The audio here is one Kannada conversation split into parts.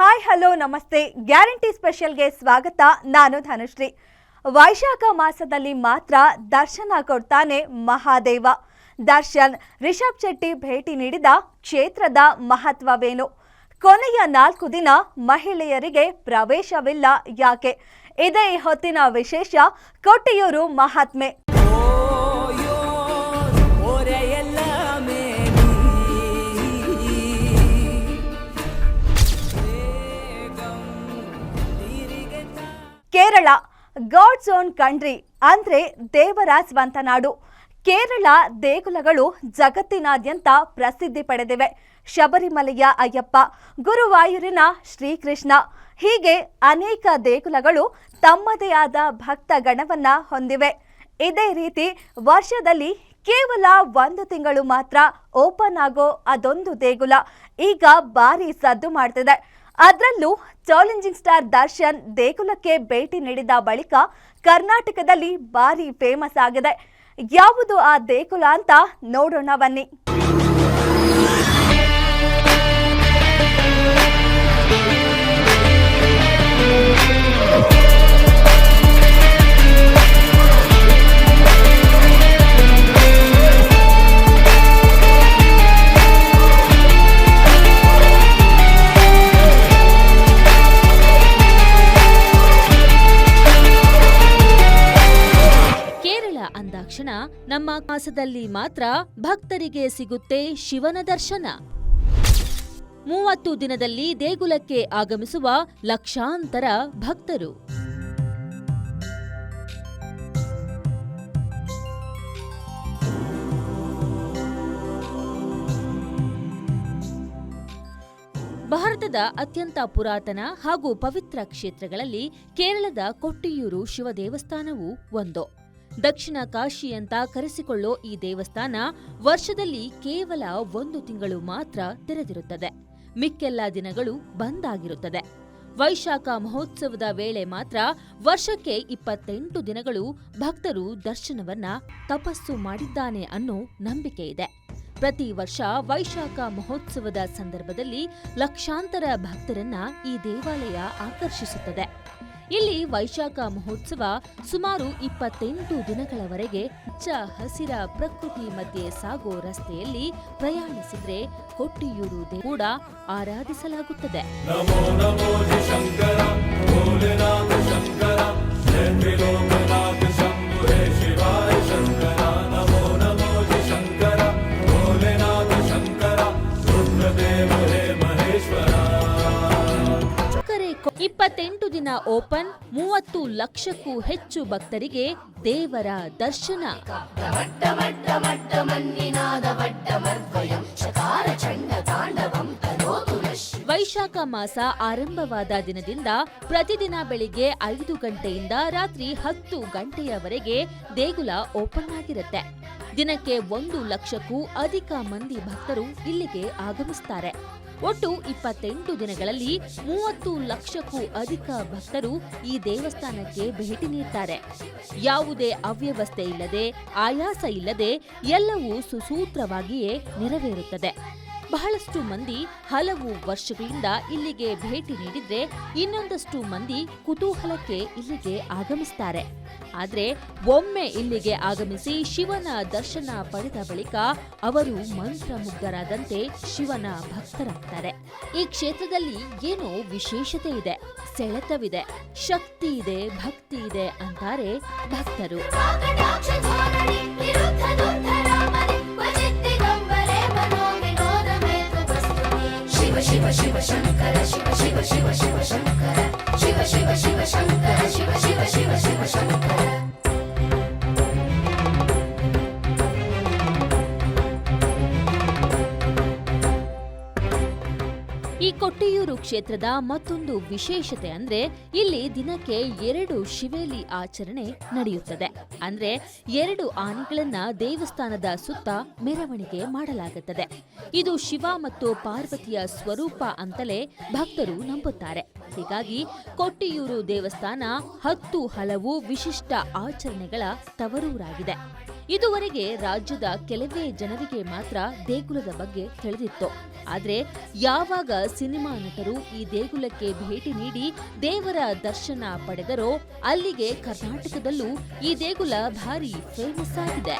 ಹಾಯ್ ಹಲೋ ನಮಸ್ತೆ. ಗ್ಯಾರಂಟಿ ಸ್ಪೆಷಲ್ಗೆ ಸ್ವಾಗತ. ನಾನು ಧನುಶ್ರೀ. ವೈಶಾಖ ಮಾಸದಲ್ಲಿ ಮಾತ್ರ ದರ್ಶನ ಕೊಡ್ತಾನೆ ಮಹಾದೇವ. ದರ್ಶನ್ ರಿಷಬ್ ಶೆಟ್ಟಿ ಭೇಟಿ ನೀಡಿದ ಕ್ಷೇತ್ರದ ಮಹತ್ವವೇನು? ಕೊನೆಯ ನಾಲ್ಕು ದಿನ ಮಹಿಳೆಯರಿಗೆ ಪ್ರವೇಶವಿಲ್ಲ. ಯಾಕೆ? ಇದೇ ಹೊತ್ತಿನ ವಿಶೇಷ ಕೊಟ್ಟಿಯೂರು ಮಹಾತ್ಮೆ. ಕೇರಳ ಗಾಡ್ಸ್ ಓನ್ ಕಂಟ್ರಿ ಅಂದ್ರೆ ದೇವರ ಸ್ವಂತ ನಾಡು ಕೇರಳ ದೇಗುಲಗಳು ಜಗತ್ತಿನಾದ್ಯಂತ ಪ್ರಸಿದ್ಧಿ ಪಡೆದಿವೆ. ಶಬರಿಮಲೆಯ ಅಯ್ಯಪ್ಪ, ಗುರುವಾಯೂರಿನ ಶ್ರೀಕೃಷ್ಣ. ಹೀಗೆ ಅನೇಕ ದೇಗುಲಗಳು ತಮ್ಮದೇ ಆದ ಭಕ್ತ ಗಣವನ್ನ ಹೊಂದಿವೆ. ಇದೇ ರೀತಿ ವರ್ಷದಲ್ಲಿ ಕೇವಲ ಒಂದು ತಿಂಗಳು ಮಾತ್ರ ಓಪನ್ ಆಗೋ ಅದೊಂದು ದೇಗುಲ. ಈಗ ಭಾರಿ ಸದ್ದು ಮಾಡ್ತಿದೆ. ಅದರಲ್ಲೂ ಚಾಲೆಂಜಿಂಗ್ ಸ್ಟಾರ್ ದರ್ಶನ್ ದೇಗುಲಕ್ಕೆ ಭೇಟಿ ನೀಡಿದ ಬಳಿಕ ಕರ್ನಾಟಕದಲ್ಲಿ ಭಾರಿ ಫೇಮಸ್ ಆಗಿದೆ. ಯಾವುದು ಆ ದೇಗುಲ ಅಂತ ನೋಡೋಣ ಬನ್ನಿ. ಮಾಸದಲ್ಲಿ ಮಾತ್ರ ಭಕ್ತರಿಗೆ ಸಿಗುತ್ತೆ ಶಿವನ ದರ್ಶನ. ಮೂವತ್ತು ದಿನದಲ್ಲಿ ದೇಗುಲಕ್ಕೆ ಆಗಮಿಸುವ ಲಕ್ಷಾಂತರ ಭಕ್ತರು. ಭಾರತದ ಅತ್ಯಂತ ಪುರಾತನ ಹಾಗೂ ಪವಿತ್ರ ಕ್ಷೇತ್ರಗಳಲ್ಲಿ ಕೇರಳದ ಕೊಟ್ಟಿಯೂರು ಶಿವ ದೇವಸ್ಥಾನವೂ ಒಂದು. ದಕ್ಷಿಣ ಕಾಶಿ ಅಂತ ಕರೆಸಿಕೊಳ್ಳೋ ಈ ದೇವಸ್ಥಾನ ವರ್ಷದಲ್ಲಿ ಕೇವಲ ಒಂದು ತಿಂಗಳು ಮಾತ್ರ ತೆರೆದಿರುತ್ತದೆ. ಮಿಕ್ಕೆಲ್ಲ ದಿನಗಳು ಬಂದ್ ಆಗಿರುತ್ತದೆ. ವೈಶಾಖ ಮಹೋತ್ಸವದ ವೇಳೆ ಮಾತ್ರ ವರ್ಷಕ್ಕೆ ಇಪ್ಪತ್ತೆಂಟು ದಿನಗಳು ಭಕ್ತರು ದರ್ಶನವನ್ನ ತಪಸ್ಸು ಮಾಡಿದ್ದಾನೆ ಅನ್ನೋ ನಂಬಿಕೆ ಇದೆ. ಪ್ರತಿ ವರ್ಷ ವೈಶಾಖ ಮಹೋತ್ಸವದ ಸಂದರ್ಭದಲ್ಲಿ ಲಕ್ಷಾಂತರ ಭಕ್ತರನ್ನ ಈ ದೇವಾಲಯ ಆಕರ್ಷಿಸುತ್ತದೆ. ಇಲ್ಲಿ ವೈಶಾಖ ಮಹೋತ್ಸವ ಸುಮಾರು ಇಪ್ಪತ್ತೆಂಟು ದಿನಗಳವರೆಗೆ ಹಚ್ಚ ಹಸಿರ ಪ್ರಕೃತಿ ಮಧ್ಯೆ ಸಾಗೋ ರಸ್ತೆಯಲ್ಲಿ ಪ್ರಯಾಣಿಸಿದ್ರೆ ಕೊಟ್ಟಿಯೂರು ಕೂಡ ಆರಾಧಿಸಲಾಗುತ್ತದೆ. ಸಕ್ಕರೆ ಕೊ- ಇಪ್ಪತ್ತೆಂಟು ದಿನ ಓಪನ್ ಮೂವತ್ತು ಲಕ್ಷಕ್ಕೂ ಹೆಚ್ಚು ಭಕ್ತರಿಗೆ ದೇವರ ದರ್ಶನ. ವೈಶಾಖ ಮಾಸ ಆರಂಭವಾದ ದಿನದಿಂದ ಪ್ರತಿದಿನ ಬೆಳಿಗ್ಗೆ ಐದು ಗಂಟೆಯಿಂದ ರಾತ್ರಿ ಹತ್ತು ಗಂಟೆಯವರೆಗೆ ದೇಗುಲ ಓಪನ್ ಆಗಿರುತ್ತೆ. ದಿನಕ್ಕೆ ಒಂದು ಲಕ್ಷಕ್ಕೂ ಅಧಿಕ ಮಂದಿ ಭಕ್ತರು ಇಲ್ಲಿಗೆ ಆಗಮಿಸ್ತಾರೆ. ಒಟ್ಟು ಇಪ್ಪತ್ತೆಂಟು ದಿನಗಳಲ್ಲಿ ಮೂವತ್ತು ಲಕ್ಷಕ್ಕೂ ಅಧಿಕ ಭಕ್ತರು ಈ ದೇವಸ್ಥಾನಕ್ಕೆ ಭೇಟಿ ನೀಡುತ್ತಾರೆ ಯಾವುದೇ ಅವ್ಯವಸ್ಥೆ ಇಲ್ಲದೆ, ಆಯಾಸ ಇಲ್ಲದೆ ಎಲ್ಲವೂ ಸುಸೂತ್ರವಾಗಿಯೇ ನೆರವೇರುತ್ತದೆ. ಬಹಳಷ್ಟು ಮಂದಿ ಹಲವು ವರ್ಷಗಳಿಂದ ಇಲ್ಲಿಗೆ ಭೇಟಿ ನೀಡಿದ್ರೆ ಇನ್ನೊಂದಷ್ಟು ಮಂದಿ ಕುತೂಹಲಕ್ಕೆ ಇಲ್ಲಿಗೆ ಆಗಮಿಸ್ತಾರೆ. ಆದ್ರೆ ಒಮ್ಮೆ ಇಲ್ಲಿಗೆ ಆಗಮಿಸಿ ಶಿವನ ದರ್ಶನ ಪಡೆದ ಬಳಿಕ ಅವರು ಮಂತ್ರಮುಗ್ಧರಾದಂತೆ ಶಿವನ ಭಕ್ತರಾಗ್ತಾರೆ. ಈ ಕ್ಷೇತ್ರದಲ್ಲಿ ಏನೋ ವಿಶೇಷತೆ ಇದೆ, ಸೆಳೆತವಿದೆ, ಶಕ್ತಿ ಇದೆ, ಭಕ್ತಿ ಇದೆ ಅಂತಾರೆ ಭಕ್ತರು. シワシワシワシャンカラシワシワシワシワシャン ಕೊಟ್ಟಿಯೂರು ಕ್ಷೇತ್ರದ ಮತ್ತೊಂದು ವಿಶೇಷತೆ ಅಂದ್ರೆ ಇಲ್ಲಿ ದಿನಕ್ಕೆ ಎರಡು ಶಿವೇಲಿ ಆಚರಣೆ ನಡೆಯುತ್ತದೆ. ಅಂದ್ರೆ ಎರಡು ಆನೆಗಳನ್ನ ದೇವಸ್ಥಾನದ ಸುತ್ತ ಮೆರವಣಿಗೆ ಮಾಡಲಾಗುತ್ತದೆ. ಇದು ಶಿವ ಮತ್ತು ಪಾರ್ವತಿಯ ಸ್ವರೂಪ ಅಂತಲೇ ಭಕ್ತರು ನಂಬುತ್ತಾರೆ. ಹೀಗಾಗಿ ಕೊಟ್ಟಿಯೂರು ದೇವಸ್ಥಾನ ಹತ್ತು ಹಲವು ವಿಶಿಷ್ಟ ಆಚರಣೆಗಳ ತವರೂರಾಗಿದೆ. ಇದುವರೆಗೆ ರಾಜ್ಯದ ಕೆಲವೇ ಜನರಿಗೆ ಮಾತ್ರ ದೇಗುಲದ ಬಗ್ಗೆ ತಿಳಿದಿತ್ತು. ಆದರೆ ಯಾವಾಗ ಸಿನಿಮಾ ನಟರು ಈ ದೇಗುಲಕ್ಕೆ ಭೇಟಿ ನೀಡಿ ದೇವರ ದರ್ಶನ ಪಡೆದರೋ ಅಲ್ಲಿಗೆ ಕರ್ನಾಟಕದಲ್ಲೂ ಈ ದೇಗುಲ ಭಾರಿ ಫೇಮಸ್ ಆಗಿದೆ.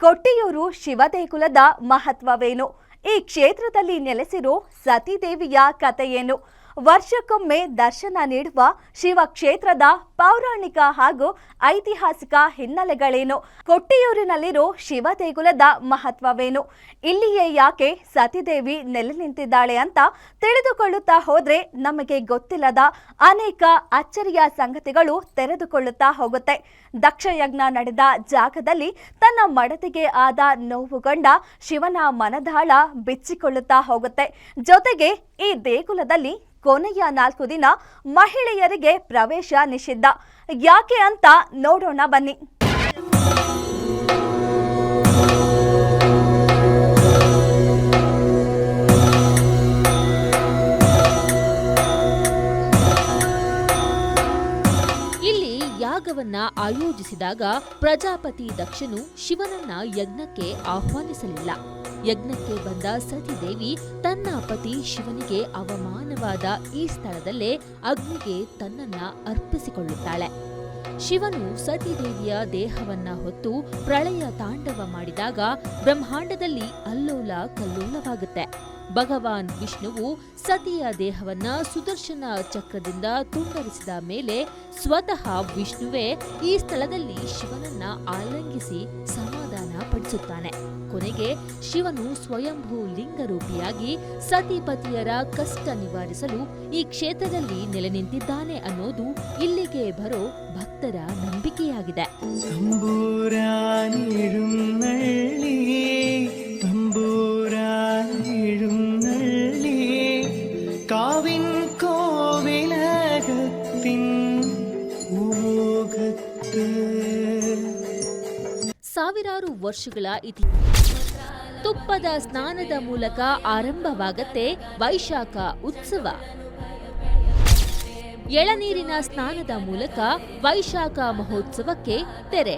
ಕೊಟ್ಟಿಯೂರು ಶಿವದೇಗುಲದ ಮಹತ್ವವೇನು? ಈ ಕ್ಷೇತ್ರದಲ್ಲಿ ನೆಲೆಸಿರೋ ಸತೀದೇವಿಯ ಕಥೆಯೇನು? ವರ್ಷಕ್ಕೊಮ್ಮೆ ದರ್ಶನ ನೀಡುವ ಶಿವಕ್ಷೇತ್ರದ ಪೌರಾಣಿಕ ಹಾಗೂ ಐತಿಹಾಸಿಕ ಹಿನ್ನೆಲೆಗಳೇನು? ಕೊಟ್ಟಿಯೂರಿನಲ್ಲಿರೋ ಶಿವ ದೇಗುಲದ ಮಹತ್ವವೇನು? ಇಲ್ಲಿಯೇ ಯಾಕೆ ಸತಿದೇವಿ ನೆಲೆ ನಿಂತಿದ್ದಾಳೆ ಅಂತ ತಿಳಿದುಕೊಳ್ಳುತ್ತಾ ಹೋದ್ರೆ ನಮಗೆ ಗೊತ್ತಿಲ್ಲದ ಅನೇಕ ಅಚ್ಚರಿಯ ಸಂಗತಿಗಳು ತೆರೆದುಕೊಳ್ಳುತ್ತಾ ಹೋಗುತ್ತೆ. ದಕ್ಷಯಜ್ಞ ನಡೆದ ಜಾಗದಲ್ಲಿ ತನ್ನ ಮಡತಿಗೆ ಆದ ನೋವುಗೊಂಡ ಶಿವನ ಮನದಾಳ ಬಿಚ್ಚಿಕೊಳ್ಳುತ್ತಾ ಹೋಗುತ್ತೆ. ಜೊತೆಗೆ ಈ ದೇಗುಲದಲ್ಲಿ ಕೊನೆಯ ನಾಲ್ಕು ದಿನ ಮಹಿಳೆಯರಿಗೆ ಪ್ರವೇಶ ನಿಷಿದ್ಧ. ಯಾಕೆ ಅಂತ ನೋಡೋಣ ಬನ್ನಿ. ಇಲ್ಲಿ ಯಾಗವನ್ನ ಆಯೋಜಿಸಿದಾಗ ಪ್ರಜಾಪತಿ ದಕ್ಷನು ಶಿವನನ್ನ ಯಜ್ಞಕ್ಕೆ ಆಹ್ವಾನಿಸಲಿಲ್ಲ. ಯಜ್ಞಕ್ಕೆ ಬಂದ ಸತಿದೇವಿ ತನ್ನ ಪತಿ ಶಿವನಿಗೆ ಅವಮಾನವಾದ ಈ ಸ್ಥಳದಲ್ಲೇ ಅಗ್ನಿಗೆ ತನ್ನನ್ನ ಅರ್ಪಿಸಿಕೊಳ್ಳುತ್ತಾಳೆ. ಶಿವನು ಸತಿದೇವಿಯ ದೇಹವನ್ನ ಹೊತ್ತು ಪ್ರಳಯ ತಾಂಡವ ಮಾಡಿದಾಗ ಬ್ರಹ್ಮಾಂಡದಲ್ಲಿ ಅಲ್ಲೋಲ ಕಲ್ಲೋಲವಾಗುತ್ತೆ. ಭಗವಾನ್ ವಿಷ್ಣುವು ಸತಿಯ ದೇಹವನ್ನ ಸುದರ್ಶನ ಚಕ್ರದಿಂದ ತುಂಡರಿಸಿದ ಮೇಲೆ ಸ್ವತಃ ವಿಷ್ಣುವೇ ಈ ಸ್ಥಳದಲ್ಲಿ ಶಿವನನ್ನ ಆಲಂಗಿಸಿ ಸಮಾಧಾನ ಪಡಿಸುತ್ತಾನೆ. ಕೊನೆಗೆ ಶಿವನು ಸ್ವಯಂಭೂ ಲಿಂಗರೂಪಿಯಾಗಿ ಸತಿಪತಿಯರ ಕಷ್ಟ ನಿವಾರಿಸಲು ಈ ಕ್ಷೇತ್ರದಲ್ಲಿ ನೆಲೆ ನಿಂತಿದ್ದಾನೆ ಅನ್ನೋದು ಇಲ್ಲಿಗೆ ಬರೋ ಭಕ್ತರ ನಂಬಿಕೆಯಾಗಿದೆ. ಸಾವಿರಾರು ವರ್ಷಗಳ ಇತಿ ತುಪ್ಪದ ಸ್ನಾನದ ಮೂಲಕ ಆರಂಭವಾಗತ್ತೆ ವೈಶಾಖ ಉತ್ಸವ. ಎಳನೀರಿನ ಸ್ನಾನದ ಮೂಲಕ ವೈಶಾಖ ಮಹೋತ್ಸವಕ್ಕೆ ತೆರೆ.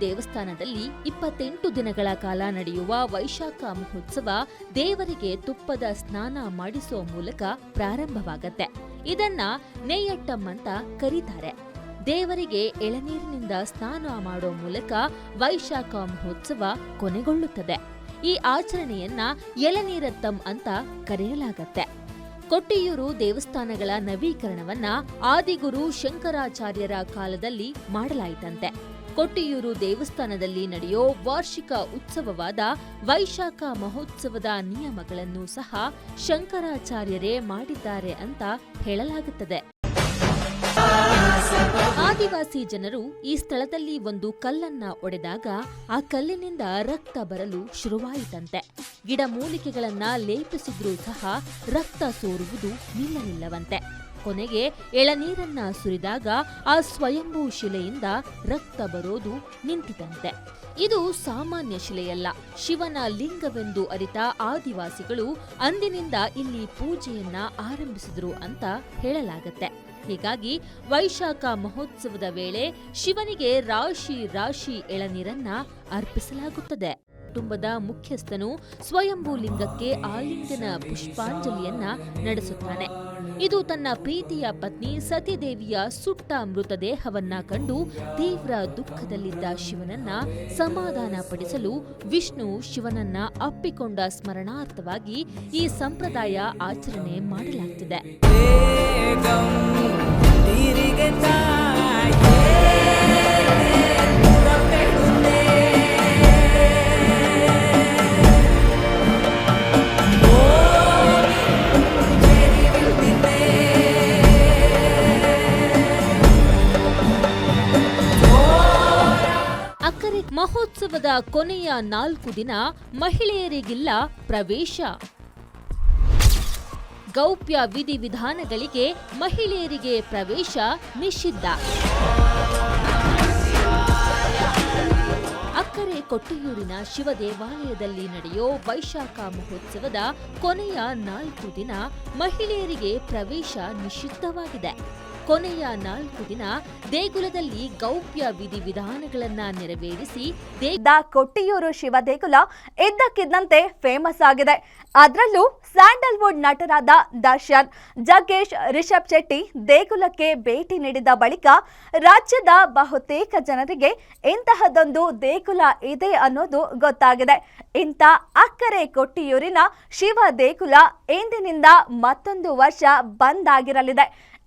ದೇವಸ್ಥಾನದಲ್ಲಿ ಇಪ್ಪತ್ತೆಂಟು ದಿನಗಳ ಕಾಲ ನಡೆಯುವ ವೈಶಾಖ ಮಹೋತ್ಸವ ದೇವರಿಗೆ ತುಪ್ಪದ ಸ್ನಾನ ಮಾಡಿಸುವ ಮೂಲಕ ಪ್ರಾರಂಭವಾಗತ್ತೆ. ಇದನ್ನ ನೇಯಟ್ಟಂ ಅಂತ ಕರೀತಾರೆ. ದೇವರಿಗೆ ಎಳನೀರಿನಿಂದ ಸ್ನಾನ ಮಾಡೋ ಮೂಲಕ ವೈಶಾಖ ಮಹೋತ್ಸವ ಕೊನೆಗೊಳ್ಳುತ್ತದೆ. ಈ ಆಚರಣೆಯನ್ನ ಎಳನೀರತ್ತಂ ಅಂತ ಕರೆಯಲಾಗತ್ತೆ. ಕೊಟ್ಟಿಯೂರು ದೇವಸ್ಥಾನಗಳ ನವೀಕರಣವನ್ನ ಆದಿಗುರು ಶಂಕರಾಚಾರ್ಯರ ಕಾಲದಲ್ಲಿ ಮಾಡಲಾಯಿತಂತೆ. ಕೊಟ್ಟಿಯೂರು ದೇವಸ್ಥಾನದಲ್ಲಿ ನಡೆಯೋ ವಾರ್ಷಿಕ ಉತ್ಸವವಾದ ವೈಶಾಖ ಮಹೋತ್ಸವದ ನಿಯಮಗಳನ್ನು ಸಹ ಶಂಕರಾಚಾರ್ಯರೇ ಮಾಡಿದ್ದಾರೆ ಅಂತ ಹೇಳಲಾಗುತ್ತದೆ. ಆದಿವಾಸಿ ಜನರು ಈ ಸ್ಥಳದಲ್ಲಿ ಒಂದು ಕಲ್ಲನ್ನ ಒಡೆದಾಗ ಆ ಕಲ್ಲಿನಿಂದ ರಕ್ತ ಬರಲು ಶುರುವಾಯಿತಂತೆ. ಗಿಡಮೂಲಿಕೆಗಳನ್ನ ಲೇಪಿಸಿದ್ರೂ ಸಹ ರಕ್ತ ಸೋರುವುದು ನಿಲ್ಲಲಿಲ್ಲವಂತೆ ಕೊನೆಗೆ ಎಳನೀರನ್ನ ಸುರಿದಾಗ ಆ ಸ್ವಯಂಭೂ ಶಿಲೆಯಿಂದ ರಕ್ತ ಬರೋದು ನಿಂತಿದಂತೆ ಇದು ಸಾಮಾನ್ಯ ಶಿಲೆಯಲ್ಲ. ಶಿವನ ಲಿಂಗವೆಂದು ಅರಿತ ಆದಿವಾಸಿಗಳು ಅಂದಿನಿಂದ ಇಲ್ಲಿ ಪೂಜೆಯನ್ನ ಆರಂಭಿಸಿದ್ರು ಅಂತ ಹೇಳಲಾಗತ್ತೆ. ಹೀಗಾಗಿ ವೈಶಾಖ ಮಹೋತ್ಸವದ ವೇಳೆ ಶಿವನಿಗೆ ರಾಶಿ ರಾಶಿ ಎಳನೀರನ್ನ ಅರ್ಪಿಸಲಾಗುತ್ತದೆ. ಕುಟುಂಬದ ಮುಖ್ಯಸ್ಥನು ಸ್ವಯಂಭೂ ಲಿಂಗಕ್ಕೆ ಆಲಿಂಗನ ಪುಷ್ಪಾಂಜಲಿಯನ್ನ ನಡೆಸುತ್ತಾನೆ. ಇದು ತನ್ನ ಪ್ರೀತಿಯ ಪತ್ನಿ ಸತಿದೇವಿಯ ಸುಟ್ಟ ಮೃತದೇಹವನ್ನ ಕಂಡು ತೀವ್ರ ದುಃಖದಲ್ಲಿದ್ದ ಶಿವನನ್ನ ಸಮಾಧಾನ ಪಡಿಸಲು ವಿಷ್ಣು ಶಿವನನ್ನ ಅಪ್ಪಿಕೊಂಡ ಸ್ಮರಣಾರ್ಥವಾಗಿ ಈ ಸಂಪ್ರದಾಯ ಆಚರಣೆ ಮಾಡಲಾಗ್ತಿದೆ. ಕೊನೆಯ ನಾಲ್ಕು ದಿನ ಮಹಿಳೆಯರಿಗಿಲ್ಲ ಪ್ರವೇಶ. ಗೌಪ್ಯ ವಿಧಿವಿಧಾನಗಳಿಗೆ ಮಹಿಳೆಯರಿಗೆ ಪ್ರವೇಶ ನಿಷಿದ್ಧ. ಅಕ್ಕರೆ ಕೊಟ್ಟಿಯೂರಿನ ಶಿವ ದೇವಾಲಯದಲ್ಲಿ ನಡೆಯೋ ವೈಶಾಖ ಮಹೋತ್ಸವದ ಕೊನೆಯ ನಾಲ್ಕು ದಿನ ಮಹಿಳೆಯರಿಗೆ ಪ್ರವೇಶ ನಿಷಿದ್ಧವಾಗಿದೆ. ಕೊನೆಯ ನಾಲ್ಕು ದಿನ ದೇಗುಲದಲ್ಲಿ ಗೌಪ್ಯ ವಿಧಿವಿಧಾನಗಳನ್ನ ನೆರವೇರಿಸಿ ಕೊಟ್ಟಿಯೂರು ಶಿವ ದೇಗುಲ ಇದ್ದಕ್ಕಿದ್ದಂತೆ ಫೇಮಸ್ ಆಗಿದೆ. ಅದರಲ್ಲೂ ಸ್ಯಾಂಡಲ್ವುಡ್ ನಟರಾದ ದರ್ಶನ್, ಜಗ್ಗೇಶ್, ರಿಷಬ್ ಶೆಟ್ಟಿ ದೇಗುಲಕ್ಕೆ ಭೇಟಿ ನೀಡಿದ ಬಳಿಕ ರಾಜ್ಯದ ಬಹುತೇಕ ಜನರಿಗೆ ಇಂತಹದೊಂದು ದೇಗುಲ ಇದೆ ಅನ್ನೋದು ಗೊತ್ತಾಗಿದೆ. ಇಂಥ ಅಕ್ಕರೆ ಕೊಟ್ಟಿಯೂರಿನ ಶಿವ ದೇಗುಲ ಇಂದಿನಿಂದ ಮತ್ತೊಂದು ವರ್ಷ ಬಂದ್ ಆಗಿರಲಿದೆ.